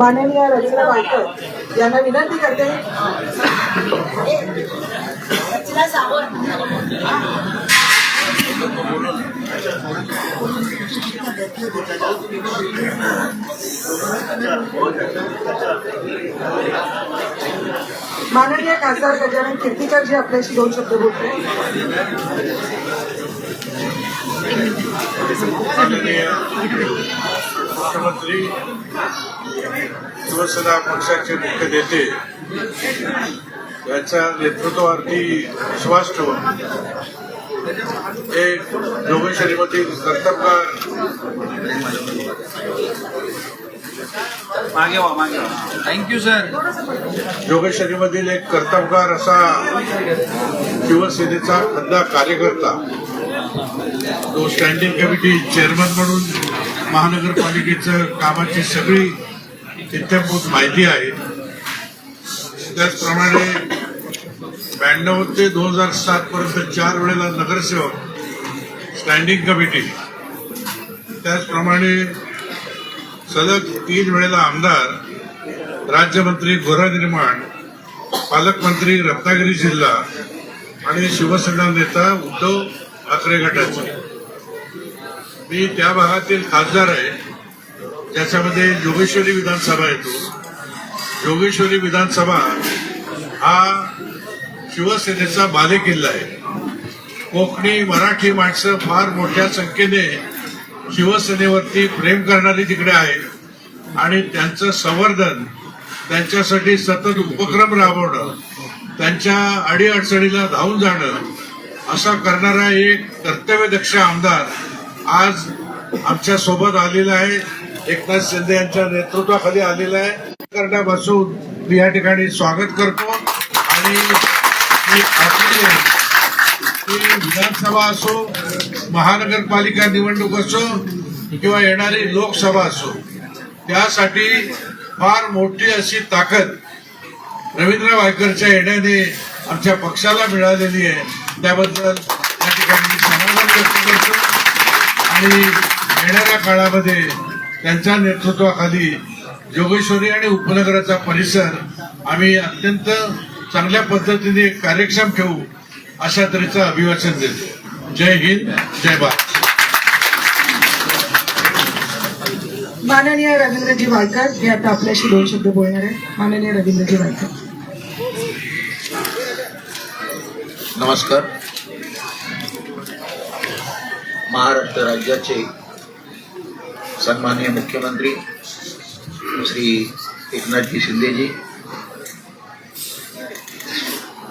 माननीय रचना वायकर यांना विनंती करते. माननीय खासदार गजानन कीर्तीकर जी आपल्याशी दोन शब्द बोलतो मुख्यमंत्री शिवसेना पक्षाचे मुख्य नेते यांच्या नेतृत्वावरती विश्वास ठेवून एक जोगेश्वरीमधील कर्तबगार मागे वा मागे वा थँक्यू सर जोगेश्वरीमधील एक कर्तबगार असा शिवसेनेचा खंदा कार्यकर्ता. तो स्टँडिंग कमिटी चेअरमन म्हणून महानगरपालिकेचं कामाची सगळी इत्यंभूत माहिती आहे. त्याचप्रमाणे ब्याण्णव ते दोन हजार सात पर्यंत चार वेळेला नगरसेवक स्टँडिंग कमिटी त्याचप्रमाणे सलग तीन वेळेला आमदार राज्यमंत्री गृहनिर्माण पालकमंत्री रत्नागिरी जिल्हा आणि शिवसेना नेता उद्धव ठाकरे गटाचे. मी त्या भागातील खासदार आहे. ज्याच्यामध्ये जोगेश्वरी विधानसभा येतो. जोगेश्वरी विधानसभा हा शिवसेनेचा बालेकिल्ला आहे. कोकणी मराठी माणसं फार मोठ्या संख्येने शिवसेनेवरती प्रेम करणारी तिकडे आहे. आणि त्यांचं संवर्धन त्यांच्यासाठी सतत उपक्रम राबवणं त्यांच्या अडीअडचणीला धावून जाणं असा करणारा एक कर्तव्यदक्ष आमदार आज आमच्यासोबत आलेला आहे. एकनाथ शिंदे यांच्या नेतृत्वाखाली आलेला आहे. करण्यापासून मी या ठिकाणी स्वागत करतो. आणि आपली की विधानसभा असो महानगरपालिका निवडणूक असो किंवा येणारी लोकसभा असो त्यासाठी फार मोठी अशी ताकद रवींद्र वायकरच्या येण्याने आमच्या पक्षाला मिळालेली आहे. त्याबद्दल त्या ठिकाणी समाधान व्यक्त करतो. आणि येणाऱ्या काळामध्ये त्यांच्या नेतृत्वाखाली जोगेश्वरी आणि उपनगराचा परिसर आम्ही अत्यंत चांगल्या पद्धतीने कार्यक्षम ठेवू. अशा तऱ्हेचं अभिवाचन देतो. जय हिंद जय भारत. माननीय रवींद्रजी वायकर हे आता आपल्याशी दोन शब्द बोलणार आहे माननीय रवींद्रजी वायकर नमस्कार. महाराष्ट्र राज्याचे सन्माननीय मुख्यमंत्री श्री एकनाथजी शिंदेजी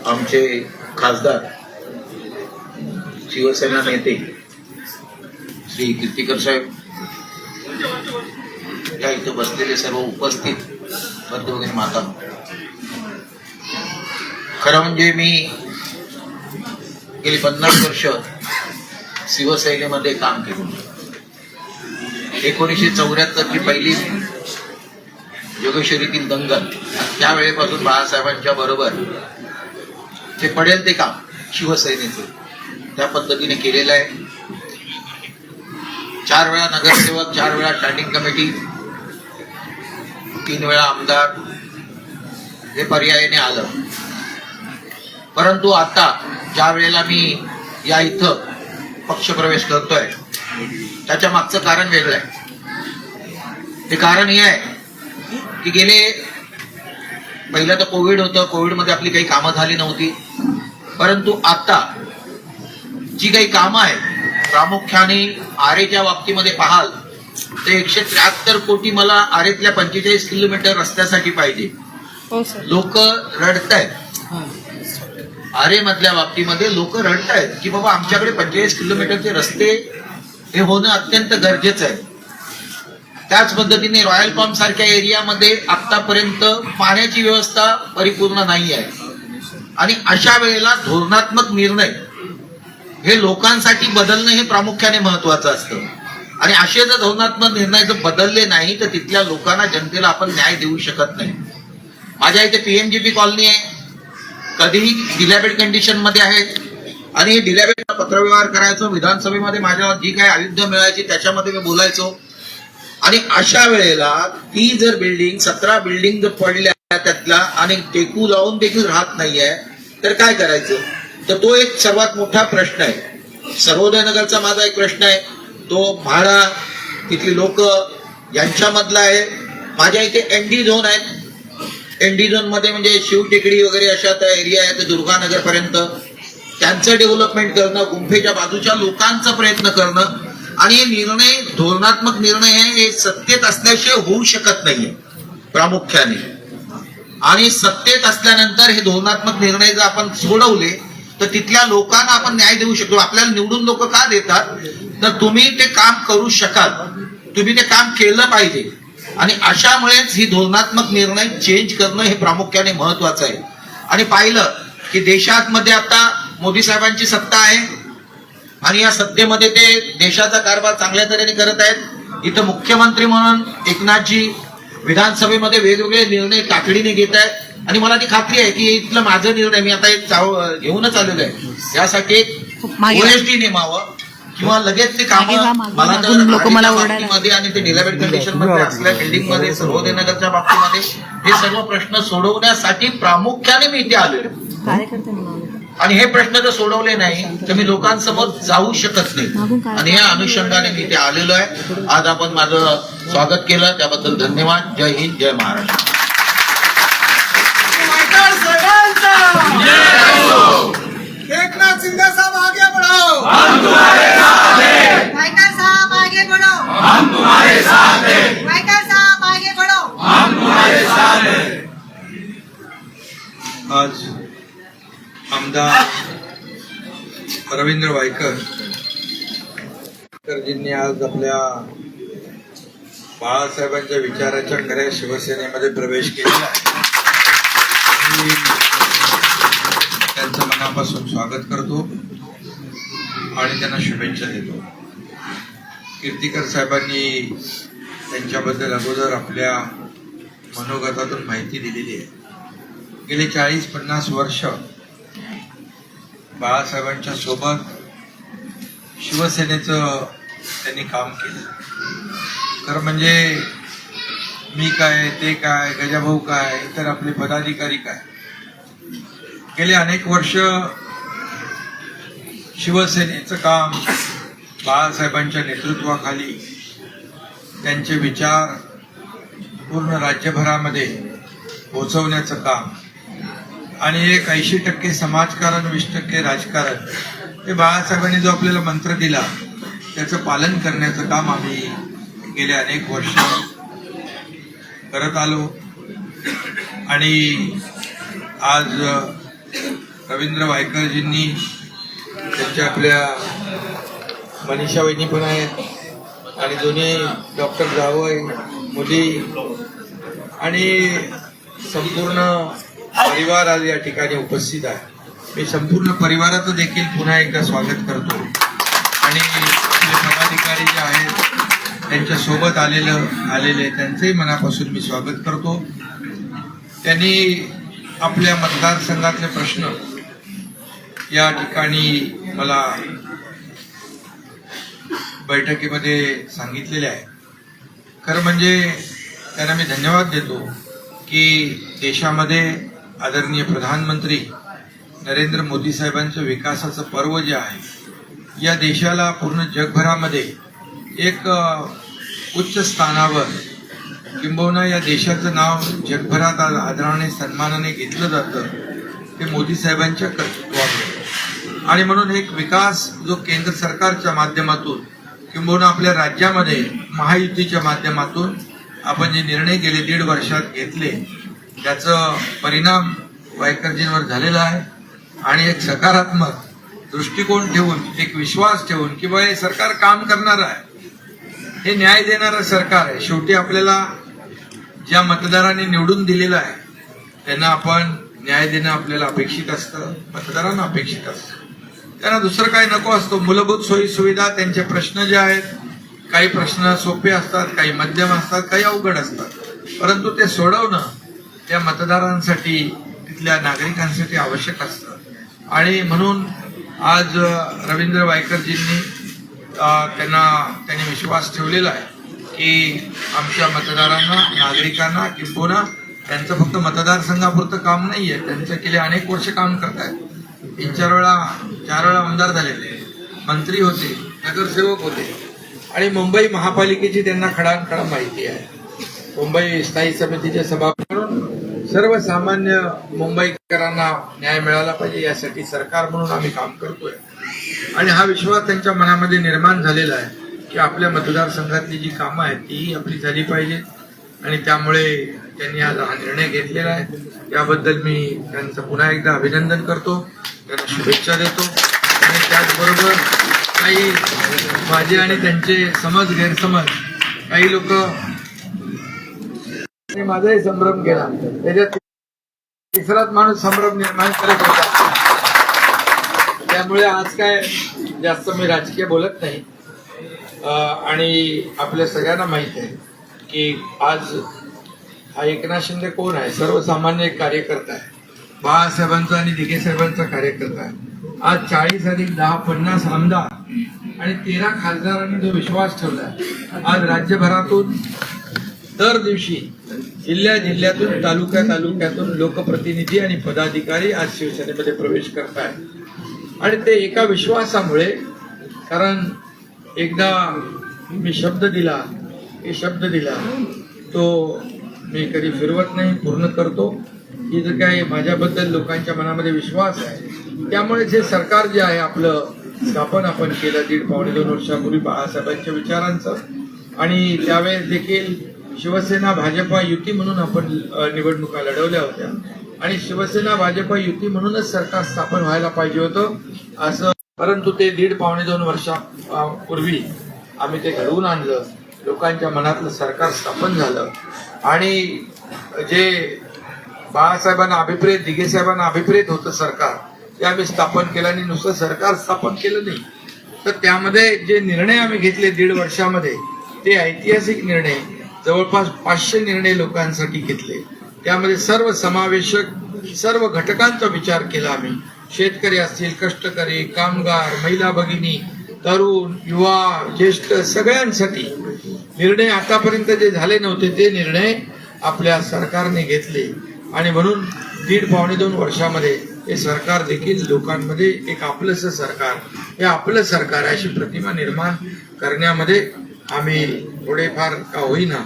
आमचे खासदार शिवसेना नेते श्री कीर्तीकर साहेब. या इथं बसलेले सर्व उपस्थित बंधू वगैरे माता. खरं म्हणजे मी गेली पन्नास वर्ष शिवसेनेमध्ये काम केलं. एकोणीसशे चौऱ्याहत्तरची पहिली योगेश्वरीतील दंगल त्यावेळेपासून बाळासाहेबांच्या बरोबर ते पडेल ते काम शिवसेनेचे त्या पद्धतीने केलेलं आहे. चार वेळा नगरसेवक चार वेळा स्टँडिंग कमिटी तीन वेळा आमदार हे पर्यायाने आलं. परंतु आता ज्या वेळेला मी या इथं पक्षप्रवेश करतोय त्याच्या मागचं कारण वेगळं आहे. ते कारण हे आहे की गेले पहिलं तर कोविड होतं कोविडमध्ये आपली काही कामं झाली नव्हती. परंतु आता जी काही कामं आहेत प्रामुख्याने आरेच्या बाबतीमध्ये पाहाल तर एकशे त्र्याहत्तर कोटी मला आरेतल्या पंचेचाळीस किलोमीटर रस्त्यासाठी पाहिजे. लोक रडतायत. आरे मधल्या बाबतीमध्ये लोक रडतायत की बाबा आमच्याकडे पंचेचाळीस किलोमीटरचे रस्ते हे होणं अत्यंत गरजेचं आहे. त्याच पद्धतीने रॉयल पाम सारख्या एरियामध्ये आतापर्यंत पाण्याची व्यवस्था परिपूर्ण नाही आहे आणि अशा वेळेला धोरणात्मक निर्णय हे लोकांसाठी बदलणं हे प्रामुख्याने महत्वाचं असतं. आणि असे जर धोरणात्मक निर्णय जर बदलले नाही तर तिथल्या लोकांना जनतेला आपण न्याय देऊ शकत नाही. माझ्या इथे पीएमजीपी कॉलनी आहे. कधीही डिलॅबेड कंडिशनमध्ये आहेत आणि हे डिलॅबेट पत्रव्यवहार करायचो विधानसभेमध्ये माझ्या जी काही अयोध्या मिळायची त्याच्यामध्ये मी बोलायचो. आणि अशा वेळेला ती जर बिल्डिंग सतरा बिल्डिंग जर पडल्या त्यातला आणि टेकू लावून देखील राहत नाहीये तर काय करायचं? तर तो एक सर्वात मोठा प्रश्न आहे. सर्वोदय नगरचा माझा एक प्रश्न आहे. तो म्हाडा तिथली लोक यांच्यामधला आहे. माझ्या इथे एनडी झोन आहेत एनडी झोनमध्ये म्हणजे शिवटेकडी वगैरे अशा त्या एरिया आहेत दुर्गानगर पर्यंत त्यांचं डेव्हलपमेंट करणं गुंफेच्या बाजूच्या लोकांचा प्रयत्न करणं आणि हे निर्णय धोरणात्मक निर्णय हे हे सत्तेत असल्याशिवाय होऊ शकत नाहीये प्रामुख्याने. आणि सत्तेत असल्यानंतर हे धोरणात्मक निर्णय जर आपण सोडवले तर तिथल्या लोकांना आपण न्याय देऊ शकतो. आपल्याला निवडून लोक का देतात? तर तुम्ही ते काम करू शकाल. तुम्ही ते काम केलं पाहिजे. आणि अशामुळेच ही धोरणात्मक निर्णय चेंज करणं हे प्रामुख्याने महत्वाचं आहे. आणि पाहिलं की देशात मध्ये आता मोदी साहेबांची सत्ता आहे. आणि या सत्तेमध्ये ते देशाचा कारभार चांगल्या तऱ्हेने करत आहेत. इथं मुख्यमंत्री म्हणून एकनाथजी विधानसभेमध्ये वेगवेगळे निर्णय तातडीने घेत आहेत. आणि मला ती खात्री आहे की इथलं माझं निर्णय मी आता एक चाव- घेऊनच आलेलो आहे. यासाठी एक मागे- ओएसडी नेमावं. किंवा लगेच ते काम मला बाबतीमध्ये आणि ते डिलेव्हरी कंडिशनमध्ये असल्या बिल्डिंगमध्ये सर्वोदय नगरच्या बाबतीमध्ये हे सर्व प्रश्न सोडवण्यासाठी प्रामुख्याने मी इथे आलेलो आणि हे प्रश्न जर सोडवले नाही तर मी लोकांसमोर जाऊ शकत नाही? आणि या अनुषंगाने मी इथे आलेलो आहे. आज आपण माझं स्वागत केलं. त्याबद्दल धन्यवाद. जय हिंद. जय महाराष्ट्र. एकनाथ शिंदे साहब आगे बढ़ो वाइकर साहब आगे बढ़ो हम तुम्हारे साथ हैं वाइकर साहब आगे बढ़ो आज आमदार रवींद्र वायकर वायकरजींनी आज आपल्या बाळासाहेबांच्या विचाराच्या खऱ्या शिवसेनेमध्ये प्रवेश केला आहे मनापासून स्वागत करतो आणि त्यांना शुभेच्छा देतो. कीर्तिकर साहेबांनी त्यांच्याबद्दल अगोदर आपल्या मनोगतातून माहिती दिलेली आहे. गेले चाळीस पन्नास वर्ष बाळासाहेबांच्या सोबत शिवसेनेचं त्यांनी काम केलं. खरं म्हणजे मी काय ते काय गजाभाऊ काय इतर आपले पदाधिकारी काय गेले अनेक वर्ष शिवसेनेचं काम बाळासाहेबांच्या नेतृत्वाखाली त्यांचे विचार पूर्ण राज्यभरामध्ये पोचवण्याचं काम आणि एक ऐंशी टक्के समाजकारण वीस टक्के राजकारण हे बाळासाहेबांनी जो आपल्याला मंत्र दिला त्याचं पालन करण्याचं काम आम्ही गेले अनेक वर्ष करत आलो. आणि आज रवींद्र वायकरजींनी त्यांच्या आपल्या मनीषा वहिनी पण आहेत आणि दोन्ही डॉक्टर जावय मुली आणि संपूर्ण परिवार आज या ठिकाणी उपस्थित आहे. मी संपूर्ण परिवाराचं देखील पुन्हा एकदा स्वागत करतो. आणि आपले पदाधिकारी जे आहेत त्यांच्यासोबत आलेलं आलेले त्यांचंही मनापासून मी स्वागत करतो. त्यांनी आपल्या मतदारसंघातले प्रश्न या ठिकाणी मला बैठकीमध्ये सांगितलेले आहे खरं म्हणजे त्यांना मी धन्यवाद देतो की देशामध्ये आदरणीय प्रधानमंत्री नरेंद्र मोदी साहेबांचं विकासाचं पर्व जे आहे या देशाला पूर्ण जगभरामध्ये एक उच्च स्थानावर किंबहुना या देशाचं नाव जगभरात आज आदराने सन्मानाने घेतलं जातं ते मोदी साहेबांच्या कर्तृत्वामुळे. आणि म्हणून एक विकास जो केंद्र सरकारच्या माध्यमातून किंबहुना आपल्या राज्यामध्ये महायुतीच्या माध्यमातून आपण जे निर्णय गेले दीड वर्षात घेतले त्याचं परिणाम वायकरजींवर झालेला आहे. आणि एक सकारात्मक दृष्टिकोन ठेवून एक विश्वास ठेवून की बाबा हे सरकार काम करणार आहे. हे न्याय देणारं सरकार आहे. शेवटी आपल्याला ज्या मतदारांनी निवडून दिलेलं आहे त्यांना आपण न्याय देणं आपल्याला अपेक्षित असतं मतदारांना अपेक्षित असतं. त्यांना दुसरं काही नको असतो. मूलभूत सोयी सुविधा त्यांचे प्रश्न जे आहेत काही प्रश्न सोपे असतात काही मध्यम असतात काही अवघड असतात. परंतु ते सोडवणं त्या मतदारांसाठी तिथल्या नागरिकांसाठी आवश्यक असतं. आणि म्हणून आज रवींद्र वायकरजींनी त्यांना त्यांनी विश्वास ठेवलेला आहे की आमच्या मतदारांना नागरिकांना किंबहुना त्यांचं फक्त मतदारसंघापुरतं काम नाही आहे त्यांचं गेले अनेक वर्ष काम करतायत. तीन चार वेळा चार वेळा आमदार झालेले मंत्री होते नगरसेवक होते. आणि मुंबई महापालिकेची त्यांना खडाखडा माहिती आहे. मुंबई स्थायी समितीचे सभापती म्हणून सर्वसामान्य मुंबईकरांना न्याय मिळाला पाहिजे यासाठी सरकार म्हणून आम्ही काम करतोय. आणि हा विश्वास त्यांच्या मनामध्ये निर्माण झालेला आहे की आपल्या मतदारसंघातली जी कामं आहेत तीही आपली झाली पाहिजेत आणि त्यामुळे त्यांनी आज हा निर्णय घेतलेला आहे. त्याबद्दल मी त्यांचं पुन्हा एकदा अभिनंदन करतो. त्यांना शुभेच्छा देतो. आणि त्याचबरोबर काही माझे आणि त्यांचे समज गैरसमज काही लोक माझाही संभ्रम केला. त्याच्यात तिसराच माणूस संभ्रम निर्माण करत होता. त्यामुळे आज काय जास्त मी राजकीय बोलत नाही. आणि आपल्या सगळ्यांना माहीत आहे की आज हा एकनाथ शिंदे कोण आहे? सर्वसामान्य एक कार्यकर्ता आहे. बाळासाहेबांचा आणि दिघे साहेबांचा कार्यकर्ता आहे. आज चाळीस अधिक दहा पन्नास आमदार आणि तेरा खासदारांनी जो विश्वास ठेवला आज राज्यभरातून दर दिवशी जिल्ह्या जिल्ह्यातून तालुक्या तालुक्यातून लोकप्रतिनिधी आणि पदाधिकारी आज शिवसेनेमध्ये प्रवेश करत आहेत आणि ते एका विश्वासामुळे कारण एकदा मी शब्द दिला की शब्द दिला तो मी कधी फिरवत नाही पूर्ण करतो. ही जर काय माझ्याबद्दल लोकांच्या मनामध्ये विश्वास आहे. त्यामुळे जे सरकार जे आहे आपलं स्थापन आपण केलं दीड पावणे दोन वर्षापूर्वी बाळासाहेबांच्या विचारांचं. आणि त्यावेळेस देखील शिवसेना भाजपा युती म्हणून आपण निवडणुका लढवल्या होत्या. आणि शिवसेना भाजपा युती म्हणूनच सरकार स्थापन व्हायला पाहिजे होतं असं परंतु ते दीड पावणे दोन वर्षापूर्वी आम्ही ते घडवून आणलं. लोकांच्या मनातलं सरकार स्थापन झालं. आणि जे बाळासाहेबांना अभिप्रेत दिघे साहेबांना अभिप्रेत होतं सरकार ते आम्ही स्थापन केलं आणि नुसतं सरकार स्थापन केलं नाही. तर त्यामध्ये जे निर्णय आम्ही घेतले दीड वर्षामध्ये ते ऐतिहासिक निर्णय. जवळपास पाचशे निर्णय लोकांसाठी घेतले. त्यामध्ये सर्व समावेशक सर्व घटकांचा विचार केला आम्ही. शेतकरी असतील कष्टकरी कामगार महिला भगिनी तरुण युवा ज्येष्ठ सगळ्यांसाठी निर्णय आतापर्यंत जे झाले नव्हते ते निर्णय आपल्या सरकारने घेतले. आणि म्हणून दीड पावणे दोन वर्षामध्ये हे सरकार देखील लोकांमध्ये एक आपलंसं सरकार हे आपलं सरकार अशी प्रतिमा निर्माण करण्यामध्ये आम्ही थोडेफार का होईना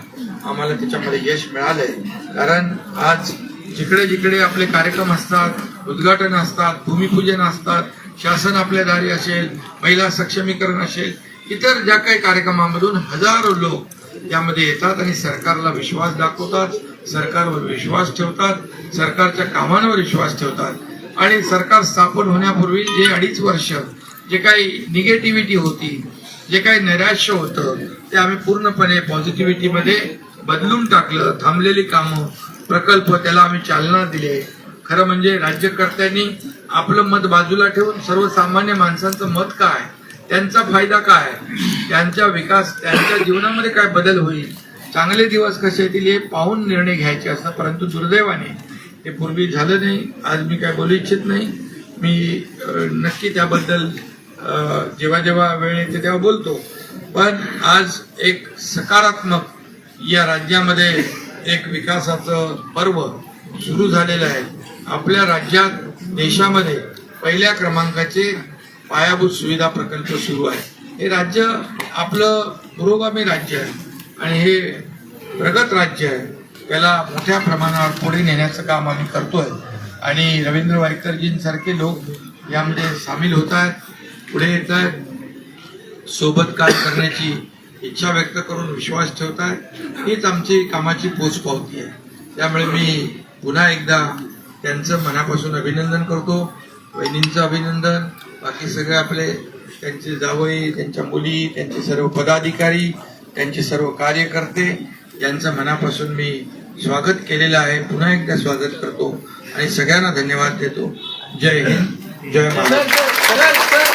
आम्हाला त्याच्यामध्ये यश मिळालंय. कारण आज जिकडे जिकडे आपले कार्यक्रम असतात उद्घाटन असतात भूमिपूजन असतात शासन आपल्या दारी असेल महिला सक्षमीकरण असेल इतर ज्या काही कार्यक्रमामधून हजारो लोक त्यामध्ये येतात आणि सरकारला विश्वास दाखवतात सरकारवर विश्वास ठेवतात सरकारच्या कामांवर विश्वास ठेवतात. आणि सरकार स्थापन होण्यापूर्वी जे अडीच वर्ष जे काही निगेटिव्हिटी होती जे काही नैराश्य होतं ते आम्ही पूर्णपणे पॉझिटिव्हिटीमध्ये बदलून टाकलं थांबलेली कामं प्रकल्प त्याला आम्ही चालना दिले. खरं म्हणजे राज्यकर्त्यांनी आपलं मत बाजूला ठेवून सर्वसामान्य माणसांचं मत काय त्यांचा फायदा काय त्यांचा विकास त्यांच्या जीवनामध्ये काय बदल होईल चांगले दिवस कसे येतील हे पाहून निर्णय घ्यायचे असतात परंतु दुर्दैवाने हे पूर्वी झालं नाही. आज मी काय बोलू इच्छित नाही. मी नक्की त्याबद्दल जेव्हा जेव्हा वेळ येते तेव्हा बोलतो. पण आज एक सकारात्मक या राज्यामध्ये एक विकासाचं पर्व सुरू झालेलं आहे. आपल्या राज्यात देशामध्ये पहिल्या क्रमांकाचे पायाभूत सुविधा प्रकल्प सुरू आहे. हे राज्य आपलं पुरोगामी राज्य आहे आणि हे प्रगत राज्य आहे. त्याला मोठ्या प्रमाणावर पुढे नेण्याचं काम आम्ही करतोय. आणि रवींद्र वायकरजींसारखे लोक यामध्ये सामील होत आहेत. पुढे येत आहेत सोबत काम करण्याची इच्छा व्यक्त करून विश्वास ठेवत आहे हीच आमची कामाची पोचपावती आहे. त्यामुळे मी पुन्हा एकदा त्यांचं मनापासून अभिनंदन करतो. बहिणींचं अभिनंदन. बाकी सगळे आपले त्यांचे जावई त्यांच्या मुली त्यांचे सर्व पदाधिकारी त्यांचे सर्व कार्यकर्ते यांचं मनापासून मी स्वागत केलेलं आहे. पुन्हा एकदा स्वागत करतो. आणि सगळ्यांना धन्यवाद देतो. जय हिंद. जय महाराष्ट्र.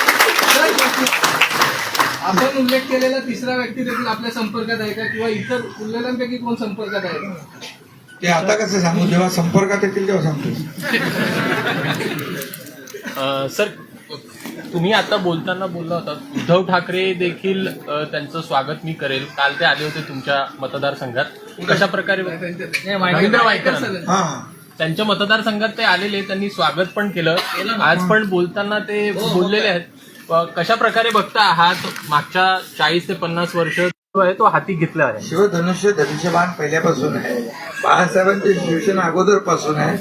आपण उल्लेख केलेला तिसरा व्यक्ती देखील आपल्या संपर्कात आहे का? किंवा इतर उरलेल्यांपैकी कोण संपर्कात आहे? का? ते आता कसं सांगू? जेव्हा संपर्कात येतील तेव्हा सांगतो. अ, सर तुम्ही आता बोलताना बोलला होता उद्धव ठाकरे देखील अ, त्यांचं स्वागत मी करेल. काल ते आले होते तुमच्या मतदारसंघात. कशा प्रकारे रवींद्र वायकर हा. त्यांच्या मतदारसंघात ते आलेले त्यांनी स्वागत पण केलं. आज पण बोलताना ते बोललेले आहेत. कशा प्रकारे बघता आहात? मागच्या चाळीस ते पन्नास वर्ष जो आहे तो हाती घेतला आहे. शिवधनुष्य धनुष्यबाण पहिल्यापासून आहे. बाळासाहेबांची शिवसेना अगोदरपासून आहे.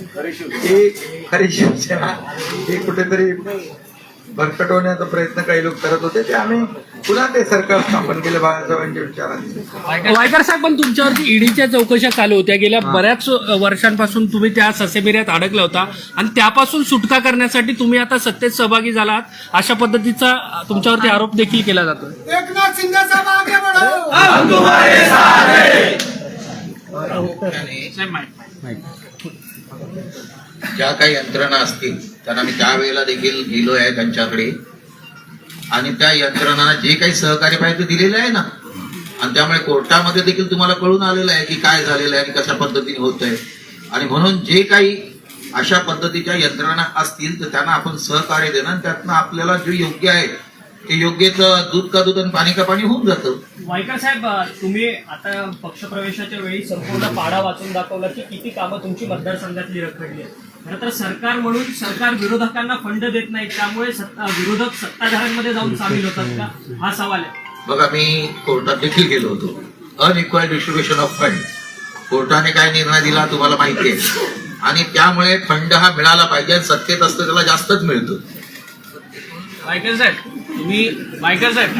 ही खरी शिवसेना. ही कुठेतरी भरकटवण्याचा प्रयत्न काही लोक करत होते ते आम्ही पुन्हा ते सरकार स्थापन केलं बाळासाहेबांच्या विचारांचे वायकर साहेब पण तुमच्यावरती ईडीच्या चौकशा चालू होत्या. गेल्या बऱ्याच वर्षांपासून तुम्ही त्या ससेबिऱ्यात अडकला होता. आणि त्यापासून सुटका करण्यासाठी तुम्ही आता सत्तेत सहभागी झालात. अशा पद्धतीचा तुमच्यावरती आरोप देखील केला जातो एकनाथ शिंदे साहब आगे बढ़ो. ज्या काही यंत्रणा असतील त्यांना मी त्यावेळेला देखील गेलो आहे त्यांच्याकडे. आणि त्या यंत्रणांना जे काही सहकार्य पाहिजे ते दिलेलं आहे ना. आणि त्यामुळे कोर्टामध्ये देखील तुम्हाला कळून आलेलं आहे की काय झालेलं आहे आणि कशा पद्धतीने होत आहे आणि म्हणून जे काही अशा पद्धतीच्या यंत्रणा असतील तर त्यांना आपण सहकार्य देणं आणि त्यातनं आपल्याला जे योग्य आहे ते योग्य दूध का दूध आणि पाणी का पाणी होऊन जातं. वायकर साहेब तुम्ही आता पक्षप्रवेशाच्या वेळी संपूर्ण पाडा वाचून दाखवला की किती कामं तुमची मतदारसंघातली रखडली आहेत. खरं तर सरकार म्हणून सरकार विरोधकांना फंड देत नाही त्यामुळे सत्ता विरोधक सत्ताधाऱ्यांमध्ये जाऊन सामील होतात का? हा सवाल आहे. बघा मी कोर्टात देखील गेलो होतो. अनइक्वल डिस्ट्रीब्युशन ऑफ फंड कोर्टाने काय निर्णय दिला तुम्हाला माहिती आहे. आणि त्यामुळे फंड हा मिळाला पाहिजे आणि सत्तेत असतं त्याला जास्तच मिळतो. वायकर साहेब तुम्ही वायकर साहेब.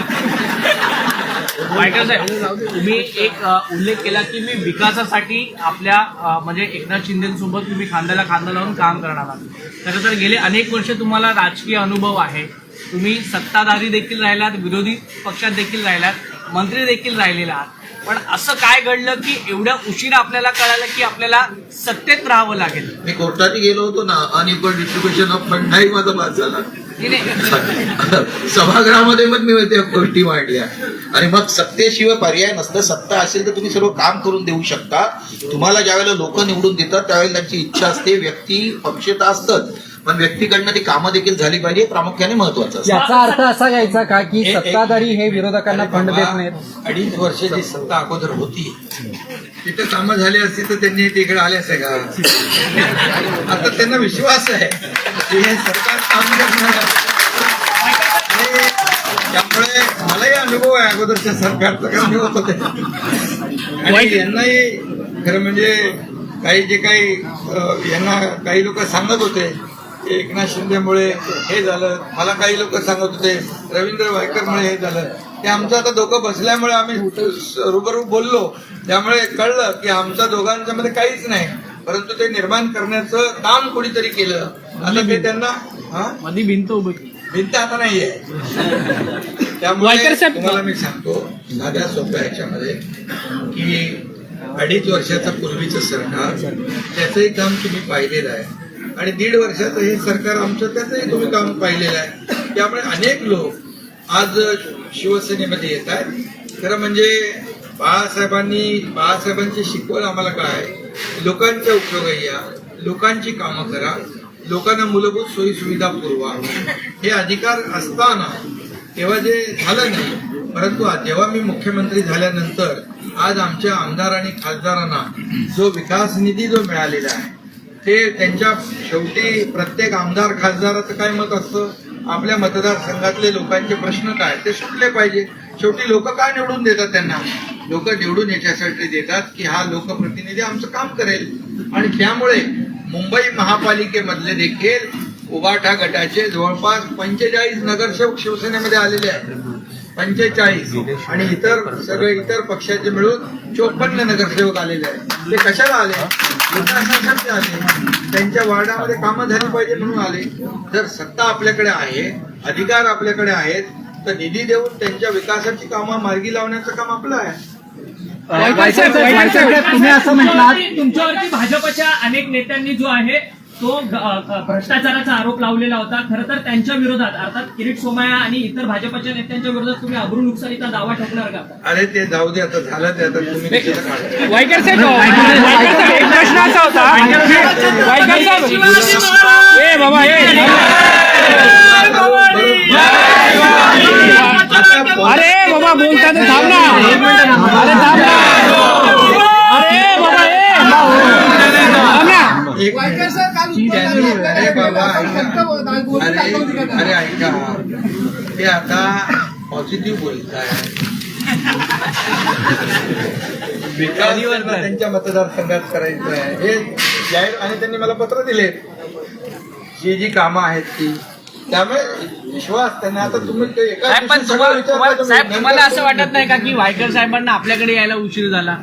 वायकर साहेब तुम्ही एक उल्लेख केला की मी विकासासाठी आपल्या म्हणजे एकनाथ शिंदेसोबत तुम्ही खांद्याला खांदा लावून काम करणार आहात. खरं तर गेले अनेक वर्ष तुम्हाला राजकीय अनुभव आहे. तुम्ही सत्ताधारी देखील राहिलात विरोधी पक्षात देखील राहिलात मंत्री देखील राहिलेला आहात. पण असं काय घडलं की एवढ्या उशिरा आपल्याला कळालं की आपल्याला सत्तेत राहावं लागेल? मी कोर्टात गेलो होतो ना अनइक्वल डिस्ट्रीब्युशन ऑफ फंड नाही माझा पास झाला. सभागृहामध्ये पण मी त्या गोष्टी मांडल्या. आणि मग सत्तेशिवाय पर्याय नसतं. सत्ता असेल तर तुम्ही सर्व काम करून देऊ शकता. तुम्हाला ज्यावेळेला लोक निवडून देतात त्यावेळेला त्यांची इच्छा असते व्यक्ती पक्षता असतात. पण व्यक्तीकडनं ती कामं देखील झाली पाहिजे हे प्रामुख्याने महत्वाचं असतं. याचा अर्थ असा घ्यायचा का की सत्ताधारी हे विरोधकांना फंड देत नाहीत? अडीच वर्ष जी सत्ता अगोदर होती तिथे कामं झाली असती तर त्यांनी तिकडे आले असते का? आता त्यांना विश्वास आहे. की हे सरकार काम करणार त्यामुळे मलाही अनुभव आहे अगोदरच्या सरकारचा कारण होतो ते. आणि यांनाही खरं म्हणजे काही जे काही यांना काही लोक सांगत होते एकनाथ शिंदेमुळे हे झालं. मला काही लोक सांगत होते रवींद्र वायकरमुळे हे झालं. ते आमचं आता दोघं बसल्यामुळे आम्ही रुबरू बोललो. त्यामुळे कळलं की आमच्या दोघांच्या मध्ये काहीच नाही. परंतु ते निर्माण करण्याचं काम कोणीतरी केलं. आता ते त्यांना हा? मधी भिंत उभी. भिंत आता नाहीये. त्यामुळे वायकर साहेब- तुम्हाला मी सांगतो साध्या सोप्या ह्याच्यामध्ये की अडीच वर्षाचा पूर्वीचं सरकार त्याचंही काम तुम्ही पाहिलेलं आहे. आणि दीड वर्षाचं हे सरकार आमचं त्याचंही तुम्ही काम पाहिलेलं आहे. त्यामुळे अनेक लोक आज शिवसेनेमध्ये येत आहेत. खरं म्हणजे बाळासाहेबांनी बाळासाहेबांची शिकवण आम्हाला काय लोकांच्या उपयोगी या. लोकांची कामं करा. लोकांना मूलभूत सोयीसुविधा पुरवा. हे अधिकार असताना तेव्हा जे झालं नाही परंतु जेव्हा मी मुख्यमंत्री झाल्यानंतर आज आमच्या आमदार आणि खासदारांना जो विकास निधी जो मिळालेला आहे ते त्यांच्या शेवटी प्रत्येक आमदार खासदाराचं काय मत असतं? आपल्या मतदारसंघातले लोकांचे प्रश्न काय? ते सुटले पाहिजे. शेवटी लोक का निवडून देतात त्यांना? लोक निवडून याच्यासाठी देतात की हा लोकप्रतिनिधी आमचं काम करेल. आणि त्यामुळे मुंबई महापालिकेमधले देखील उबाठा गटाचे जवळपास पंचेचाळीस नगरसेवक शिवसेनेमध्ये आलेले आहेत. पंचेचाळीस. आणि इतर सगळे इतर पक्षाचे मिळून चोपन्न नगरसेवक आलेले आहेत. ते कशाला आले? विकासासाठी आले. त्यांच्या वार्डामध्ये कामं झाली पाहिजे म्हणून आले. जर सत्ता आपल्याकडे आहे अधिकार आपल्याकडे आहेत तर निधी देऊन त्यांच्या विकासाची कामं मार्गी लावण्याचं काम आपलं आहे. तुम्ही असं तुमच्यावरती तुमच्यावरती भाजपच्या अनेक नेत्यांनी जो आहे तो भ्रष्टाचाराचा आरोप लावलेला होता. खरं तर त्यांच्या विरोधात अर्थात किरीट सोमय्या आणि इतर भाजपच्या नेत्यांच्या विरोधात तुम्ही अब्रू नुकसानीचा दावा ठोकणार का? अरे ते जाऊ दे आता झालं ते आता तुम्ही? वायकर साहेब वायकर साहेब, एक प्रश्न असा होता. वायकर साहेब ए बाबा अरे बाबा बोलताना थांब ना अरे थांब ना अरे बाबा ए थांब ना एक वायकर साहेब काल त्यांनी- उत्तर अरे बाबा फक्त ऐका. बोलून अरे अरे ऐका. ते आता पॉझिटिव्ह बोलत आहे विकास त्यांना त्यांच्या मतदारसंघात करायचं आहे. हे जाहीर आणि त्यांनी मला पत्र दिले. जी जी कामं आहेत ती. त्यामुळे विश्वास त्यांना आता तुम्ही ते एका साहेब पण दिवशी सगळं तुम्हाला. साहेब असं वाटत नाही का की वायकर साहेबांना आपल्याकडे यायला उशीर झाला?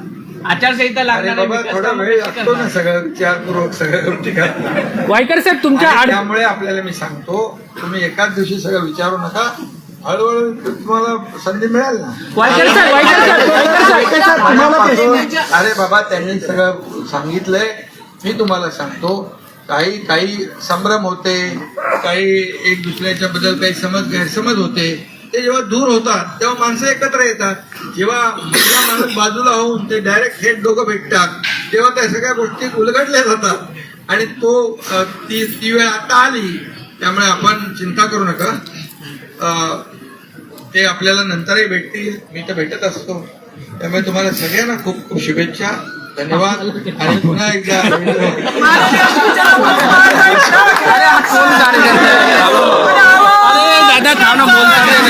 आचारसंहिता लागणार बाबा थोडा वेळ लागतो ना? सगळं विचारपूर्वक सगळ्या गोष्टी करतात वायकर साहेब तुमच्या आणि आड त्यामुळे आपल्याला मी सांगतो तुम्ही एकाच दिवशी सगळं विचारू नका. हळूहळू तुम्हाला संधी मिळेल ना? वायकर साहेब वायकर साहेब वायकर साहेब वायकर साहेब तुम्हाला प्रश्न अरे बाबा त्यांनी सगळं सांगितलंय. मी तुम्हाला सांगतो काही काही संभ्रम होते काही एक दुसऱ्याच्या बद्दल काही समज गैरसमज होते. ते जेव्हा दूर होतात तेव्हा माणसं एकत्र येतात. जेव्हा माणूस बाजूला होऊन ते डायरेक्ट थेट दोघं भेटतात तेव्हा त्या सगळ्या गोष्टी उलगडल्या जातात. आणि तो ती ती वेळ आता आली त्यामुळे आपण चिंता करू नका. ते आपल्याला नंतरही भेटतील. मी तर भेटत असतो. त्यामुळे तुम्हाला सगळ्यांना खूप खूप शुभेच्छा. धन्यवाद. आणि पुन्हा एकदा दादा